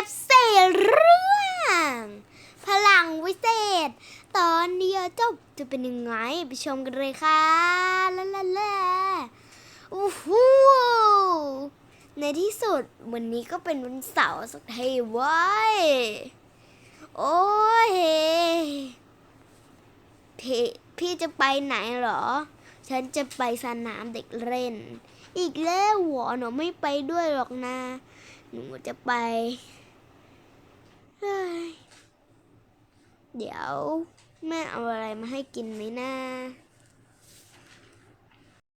FC เรื่องพลังวิเศษ ตอนเดียวจบจะเป็นยังไง ไปชมกันเลยค่ะลาลาลาโอ้โหในที่สุดวันนี้ก็เป็นวันเสาร์สักทีว้ยโอ้ยพี่พี่จะไปไหนเหรอ ฉันจะไปสนามเด็กเล่น อีกแล้วหัวหนูไม่ไปด้วยหรอกนะ หนูจะไป เดี๋ยวแม่เอาอะไรมาให้กินไหมนะ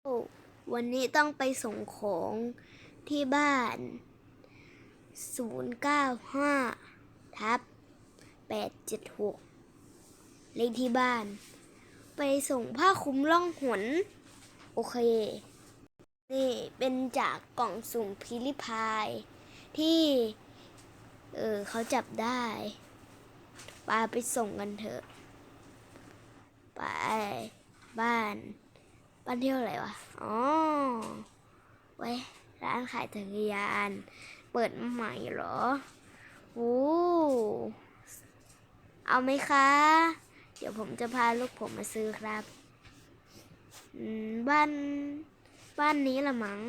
โอ้วันนี้ต้องไปส่งของที่บ้าน 095 ทับ 876 เลขที่บ้าน ไปส่งผ้าคลุมล่องหน โอเค นี่เป็นจากกล่องสุ่มพิลิพายที่ เออเขาจับได้ปาไปส่งกันเถอะ ไปบ้าน บ้านเที่ยวอะไรวะ อ๋อ ไว้ ร้านขายจักรยาน เปิดใหม่เหรอโอ้เอาไหมคะ เดี๋ยวผมจะพาลูกผมมาซื้อครับบ้าน บ้านนี้ละมั้ง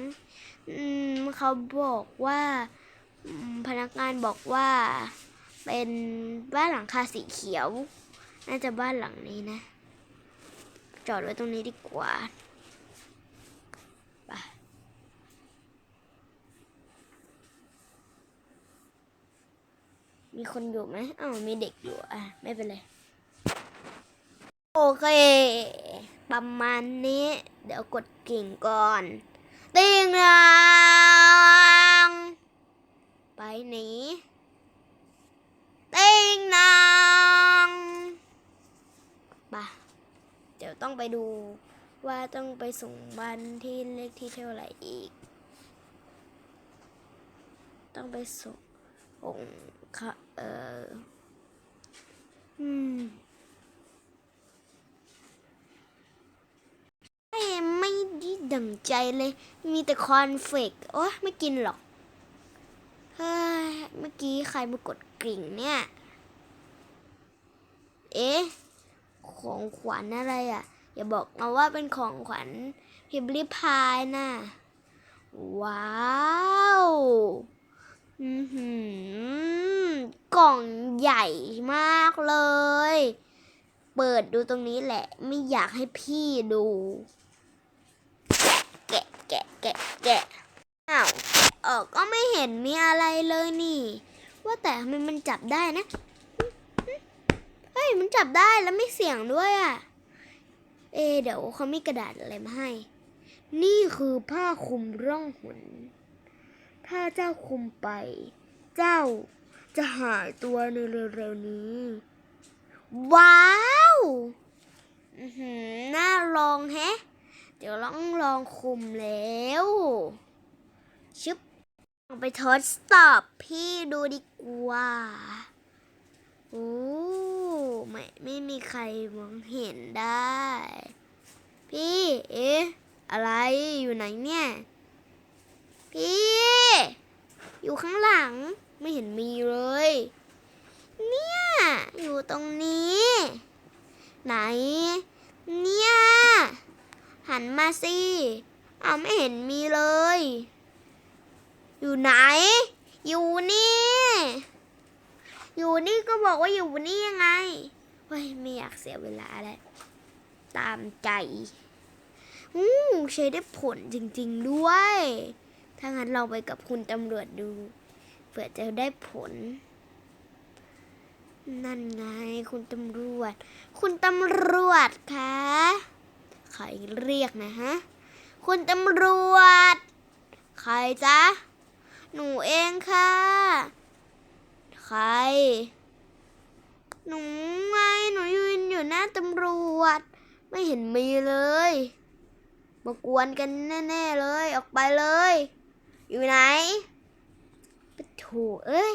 เขาบอกว่า พนักงานบอกว่าเป็นบ้านหลังคาสีเขียว น่าจะบ้านหลังนี้นะ จอดไว้ตรงนี้ดีกว่าไปมีคนอยู่ไหมอ้าวมีเด็กอยู่อะ ไม่เป็นไร โอเค ประมาณนี้ เดี๋ยวกดกิ่งก่อน ติงนางไป หนีติงนางไปะเดี๋ยวต้องไปดูว่าต้องไปส่งบ้านที่เลขที่เท่าไหร่อีก ต้องไปส่งองค่ะเอออืมไม่ไม่ดีดั่งใจเลย มีแต่คอนเฟกโอ้ไม่กินหรอก เฮ้ยเมื่อกี้ใครมากดกริ่งเนี่ย เอ๊ะ ของขวัญอะไรอะ อย่าบอกนะว่าเป็นของขวัญพิมพ์ลิพายนะว้าวอือหือกล่องใหญ่มากเลย เปิดดูตรงนี้แหละ ไม่อยากให้พี่ดู แกะแกะแกะแกะอ้าว ออก็ไม่เห็นมีอะไรเลยนี่ ว่าแต่ทำไมมันจับได้นะ เฮ้ย มันจับได้แล้วไม่เสี่ยงด้วยอะ่ะ เอ เดี๋ยวเขามีกระดาษอะไรมาให้ นี่คือผ้าคลุมร่องหน ถ้าเจ้าคลุมไป เจ้าจะหายตัวในเร็วๆนี้ ว้าวอือหือน่าลองแฮะ เดี๋ยวลองลองคุมแล้ว ชึบ ไปทดสอบพี่ดูดีกว่าโอ้ไม่ไม่มีใครมองเห็นได้ พี่ เอ๊ะ อะไรอยู่ไหนเนี่ย พี่ อยู่ข้างหลังไม่เห็นมีเลย เนี่ย อยู่ตรงนี้ ไหน เนี่ย หันมาสิอ้าวไม่เห็นมีเลย อยู่ไหน อยู่นี่ อยู่นี่ก็บอกว่าอยู่นี่ยังไงเฮ้ยไม่อยากเสียเวลาแล้วตามใจอู้ใช้ได้ผลจริง ๆด้วย ถ้างั้นเราไปกับคุณตำรวจดู เผื่อจะได้ผล นั่นไงคุณตำรวจ คุณตำรวจคะใครเรียกนะฮะ คุณตำรวจ ใครจ๊ะ หนูเองค่ะ ใคร หนูไง หนูยืนอยู่หน้าตำรวจ ไม่เห็นมีเลย มากวนกันแน่ ๆ เลย ออกไปเลย อยู่ไหนปะโถเอ้ย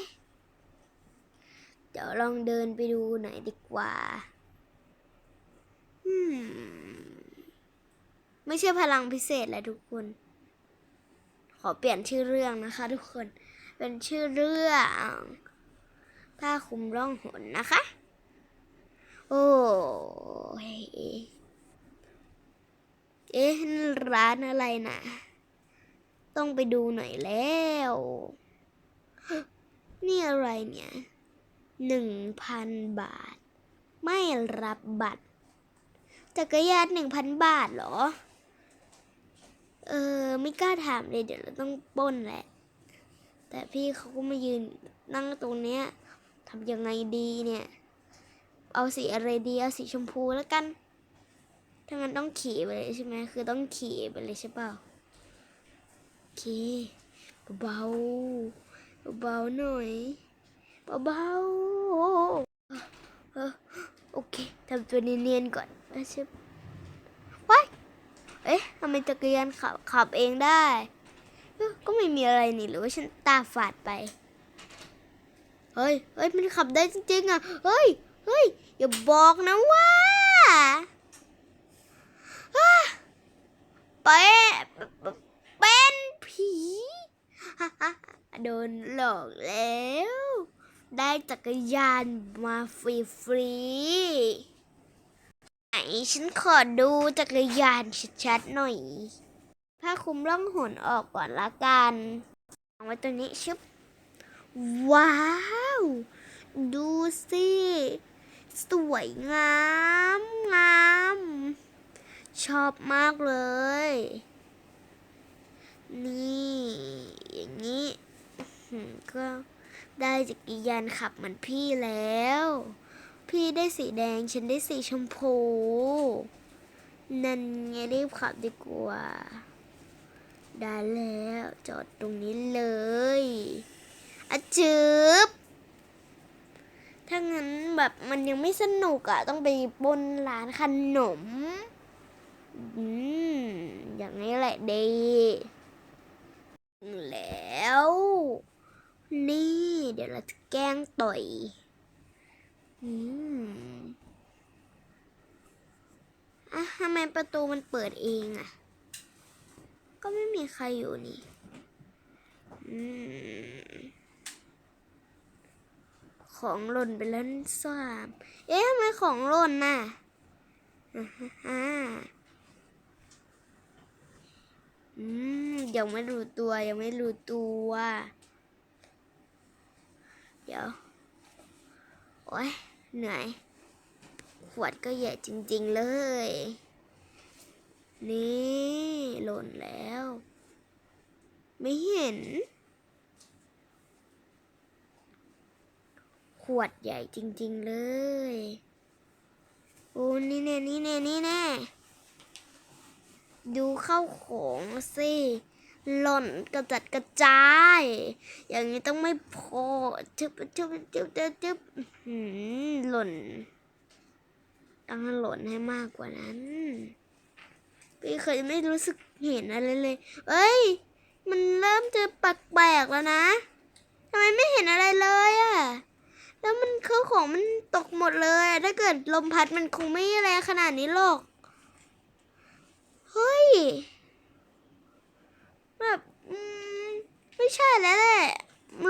เดี๋ยวลองเดินไปดูหน่อยดีกว่าอืมไม่ใช่พลังพิเศษแหละทุกคน ขอเปลี่ยนชื่อเรื่องนะคะ ทุกคน เป็นชื่อเรื่องผ้าคลุมร่องหนนะคะ โอ้ยเอ๊ะร้านอะไรนะ ต้องไปดูหน่อยแล้ว นี่อะไรเนี่ยหนึ่งพันบาท ไม่รับบัตรจักรยานหนึ่งพันบาทเหรอ เออ ไม่กล้าถามเลยเดี๋ยวเราต้องป้นแหละ แต่พี่เขาก็มายืนนั่งตรงเนี้ยทำยังไงดีเนี่ย เอาสีอะไรดี เอาสีชมพูแล้วกัน ถ้างั้นต้องขี่ไปเลยใช่ไหม คือต้องขี่ไปเลยใช่เปล่าโอเคเบาเบาหน่อยเบาๆเออโอเคทำตัวเนียนๆก่อนม่ใช่ เอ๊ะทำไมจักรยานขับขับเองได้ ก็ไม่มีอะไรนี่หรือว่าฉันตาฝาดไป เฮ้ยเฮ้ยมันขับได้จริงๆอะ เฮ้ยเฮ้ยอย่าบอกนะว่าอะไปนเป็นผีโดนหลอกแล้ว ได้จักรยานมาฟรีๆ ไหนฉันขอดูจักรยานชัดๆหน่อย ผ้าคลุมร่องหนออกก่อนละกันวางไว้ตรงนี้ชึบ ว้าว ดูสิ สวยงามงาม ชอบมากเลย นี่ อย่างนี้ก็ได้จักรยานขับเหมือนพี่แล้ว พี่ได้สีแดง ฉันได้สีชมพู นั่นไงรีบขับดีกว่า ได้แล้วจอดตรงนี้เลยอะจืบถ้างั้นแบบมันยังไม่สนุกอะต้องไปบนร้านขนม อืม อย่างนี้แหละดี แล้ว นี่ เดี๋ยวเราจะแกล้งต่อย อืมอะทำไมประตูมันเปิดเองอะก็ไม่มีใครอยู่นี่ อืม ของหล่นไปแล้วสามเอ๊ะทำไมของหล่นน่ะอ่าอืม ยังไม่รู้ตัวยังไม่รู้ตัว เดี๋ยว โอ้ย เหนื่อย ขวดก็ใหญ่จริง ๆ เลย นี่หล่นแล้ว ไม่เห็น ขวดใหญ่จริง ๆ เลย โอ้นี่แน่นี่แน่นี่แน่ดูเข้าของสิ หล่นกระจัดกระจาย อย่างนี้ต้องไม่พอจึ๊บจึ๊บจึ๊บจึ๊บหล่นต้องหล่นให้มากกว่านั้น พี่เคยไม่รู้สึกเห็นอะไรเลย เอ้ย มันเริ่มจะแปลกๆแล้วนะทำไมไม่เห็นอะไรเลยอะแล้วมันเครื่องของมันตกหมดเลย ถ้าเกิดลมพัดมันคงไม่แรขนาดนี้หรอก เฮ้ย แบบอืมไม่ใช่แล้วแหละ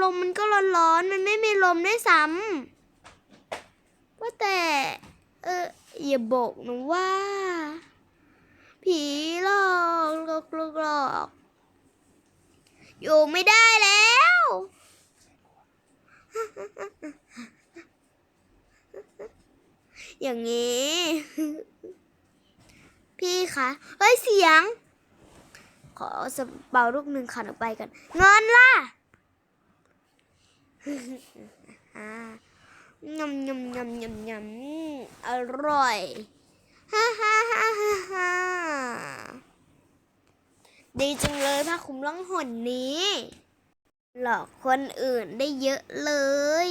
ลมมันก็ร้อนๆมันไม่มีลมด้วยซ้ำว่าแต่ เอออย่าบอกนะว่า ผีหลอกหลอกหลอกหลอกอยู่ไม่ได้แล้ว อย่างนี้ พี่คะเฮ้ยเสียง ขอสเปาลูกหนึ่งขันออกไปกันเงินล่ะยำยำยำยำยำอร่อยฮ่าฮ่าฮ่าฮ่าดีจังเลยผ้าคลุมล่องหนนี้ หลอกคนอื่นได้เยอะเลย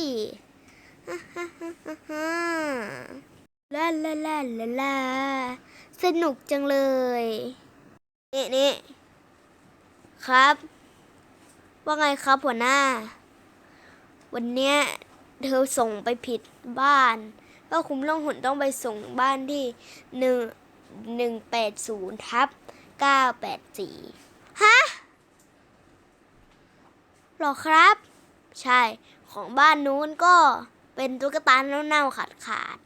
ฮ่าฮ่าฮ่าฮ่าฮ่าลาลาลาลาลาสนุกจังเลย นี่นี่ ครับ ว่าไงครับหัวหน้า วันเนี้ยเธอส่งไปผิดบ้านก็คุมล่องหนต้องไปส่งบ้านที่หนึ่งหนึ่งแปดศูนย์ทับเก้าแปดสี่ฮะหรอครับ ใช่ของบ้านนู้นก็เป็นตุ๊กตาเน่าๆขาดขาด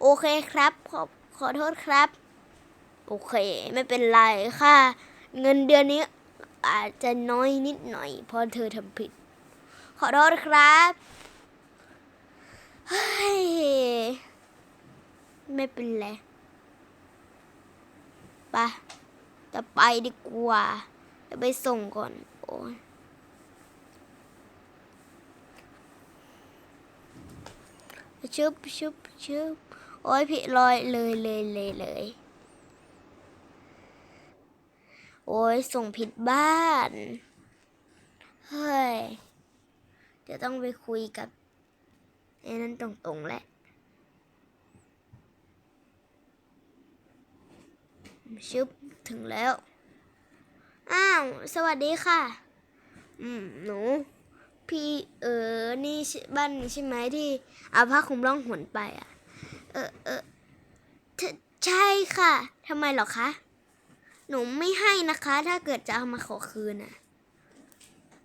โอเคครับ ขอขอโทษครับ โอเค ไม่เป็นไรค่ะ เงินเดือนนี้ อาจจะน้อยนิดหน่อย เพราะเธอทำผิด ขอโทษครับเฮ้ยไม่เป็นไรปะจะไปดีกว่าจะไปส่งก่อน โอ้ยชึบชึบชึบโอ้ยพี่ลอยเลยเลยเลยเลย โอ้ยส่งผิดบ้าน เฮ้ยจะต้องไปคุยกับไอ้นั่นตรงๆแหละชึบถึงแล้ว อ้าว สวัสดีค่ะ อืม หนู พี่เออ นี่บ้านนี้ใช่ไหมที่เอาผ้าคลุมร่องหนไปอะ เออเออใช่ค่ะ ทำไมหรอคะ หนูไม่ให้นะคะ ถ้าเกิดจะเอามาขอคืนอะ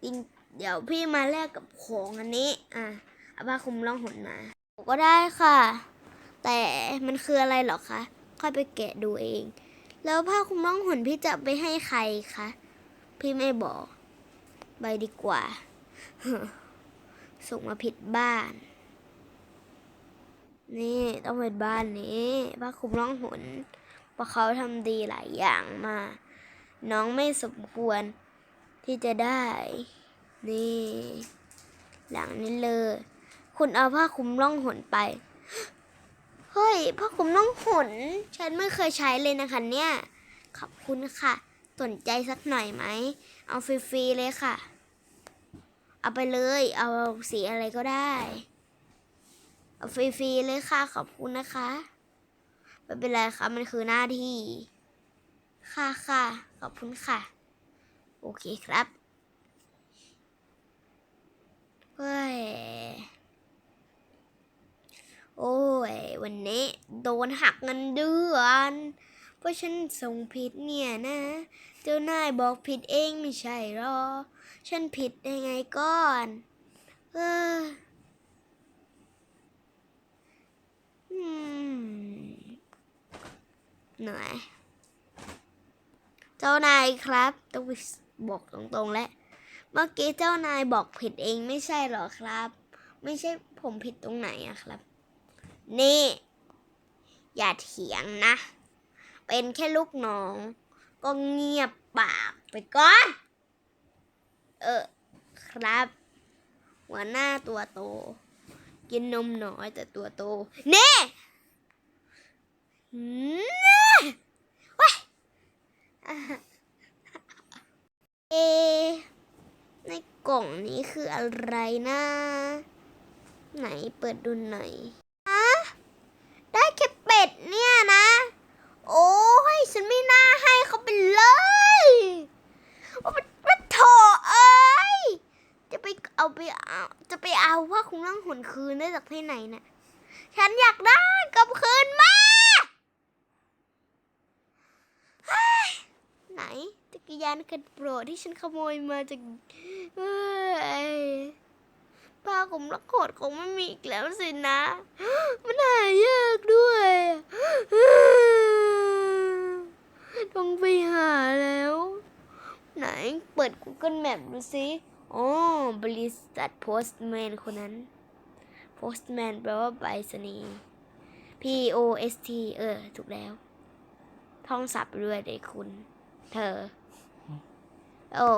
จริงเดี๋ยวพี่มาแลกกับของอันนี้ อะเอาผ้าคลุมร่องหนมาก็ได้ค่ะ แต่มันคืออะไรหรอคะ ค่อยไปแกะดูเอง แล้วผ้าคลุมร่องหนพี่จะไปให้ใครคะ พี่ไม่บอก ไปดีกว่า ส่งมาผิดบ้าน นี่ต้องเป็นบ้านนี้ผ้าคลุมร่องหน เพราะเขาทำดีหลายอย่างมา น้องไม่สมควรที่จะได้ นี่ หลังนี้เลย คุณเอาผ้าคลุมร่องหนไป เฮ้ยผ้าคลุมร่องหน ฉันไม่เคยใช้เลยนะคะเนี่ย ขอบคุณค่ะ สนใจสักหน่อยไหม เอาฟรีๆเลยค่ะ เอาไปเลย เอาสีอะไรก็ได้ เอาฟรีๆเลยค่ะ ขอบคุณนะคะ ไม่เป็นไรค่ะมันคือหน้าที่ ค่ะค่ะขอบคุณค่ะ โอเคครับเฮ้ยโอ้ย วันนี้โดนหักเงินเดือน เพราะฉันส่งผิดเนี่ยนะ เจ้านายบอกผิดเองไม่ใช่หรอ ฉันผิดได้ไงก่อน เออ อืม หนื่อยเจ้านายครับต้องบอกตรงๆแล้วเมื่อกี้เจ้านายบอกผิดเองไม่ใช่หรอครับ ไม่ใช่ผมผิดตรงไหนอะครับ นี่ อย่าเถียงนะ เป็นแค่ลูกน้อง ก็เงียบปากไปก่อน เออครับ หัวหน้าตัวโต กินนมน้อยแต่ตัวโต นี่ ว้ยเอ ในกล่องนี้คืออะไรนะ ไหนเปิดดูหน่อยฮะได้แค่เป็ดเนี่ยนะ โอ้ยฉันไม่น่าให้เขาไปเลยโอ้มันโถเอ้ย จะไปเอาไปเอาจะไปเอาว่าคุมร่างหนคืนได้จากที่ไหนเนี่ยฉันอยากได้กลับคืนมาเฮ้ย ไหนจักรยานกันโปรดที่ฉันขโมยมาจากเฮ้ยป้าผมรักโขดคงไม่มีอีกแล้วสินะ มันหายากด้วยต้องไปหาแล้ว ไหนเปิด Google Map ดูสิอ๋อบริษัทโพสต์แมนคนนั้นโพสต์แมนแปลว่าไปรษณีย์ P O S T เออ ถูกแล้ว ท่องศัพท์ด้วยเด็กคุณ เธอ โอ้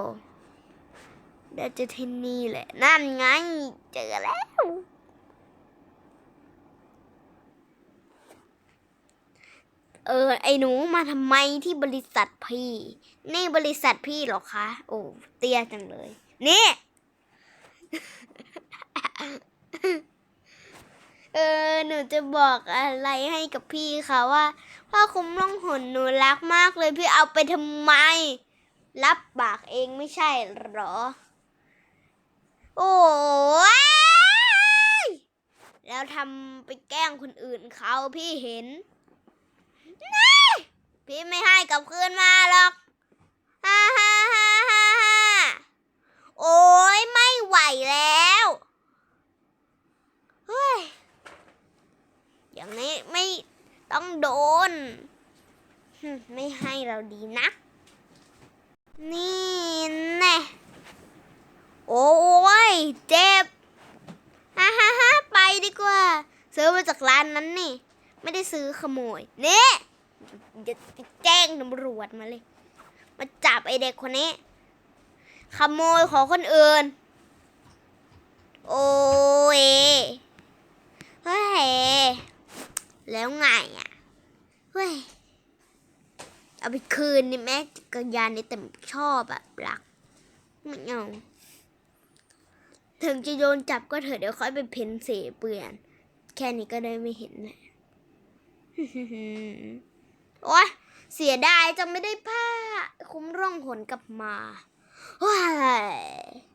เดี๋ยวจะที่นี่แหละ นั่นไง เจอแล้ว เออ ไอ้หนูมาทำไมที่บริษัทพี่ นี่บริษัทพี่หรอคะ โอ้ เตี้ยจังเลย นี่ เออ หนูจะบอกอะไรให้กับพี่ค่ะว่า ผ้าคลุมร่องหนหนูรักมากเลยพี่เอาไปทำไม รับปากเองไม่ใช่หรอ โอ้ยแล้วทำไปแกล้งคนอื่นเขาพี่เห็นนี่พี่ไม่ให้กลับคืนมาหรอกฮ่าฮ่าฮ่าฮ่าฮ่าโอ้ยมไหว แล้ว เฮ้ย อย่างนี้ไม่ต้อง โดน ไม่ให้เราดีนักนี่แน่โอ้ย เจ็บฮ่าฮ่าฮ่าไปดีกว่า ซื้อมาจากร้านนั้นนี่ ไม่ได้ซื้อขโมยเนี่ยจะแจ้งตำรวจมาเลย มาจับไอเด็กคนนี้ ขโมยของคนอื่น โอ้ยเฮ้ยแล้วไงอะ เฮ้ยเอาไปคืนนี่แม่จักรยานนี่แต่ชอบอะรักไม่เอาถึงจะโดนจับก็เถอะเดี๋ยวค่อยไปเพ้นเสเปลี่ยน แค่นี้ก็ได้ไม่เห็นแหละโอ๊ยเสียดายจังไม่ได้ผ้า คุ้มร่องหนกลับมาว้าย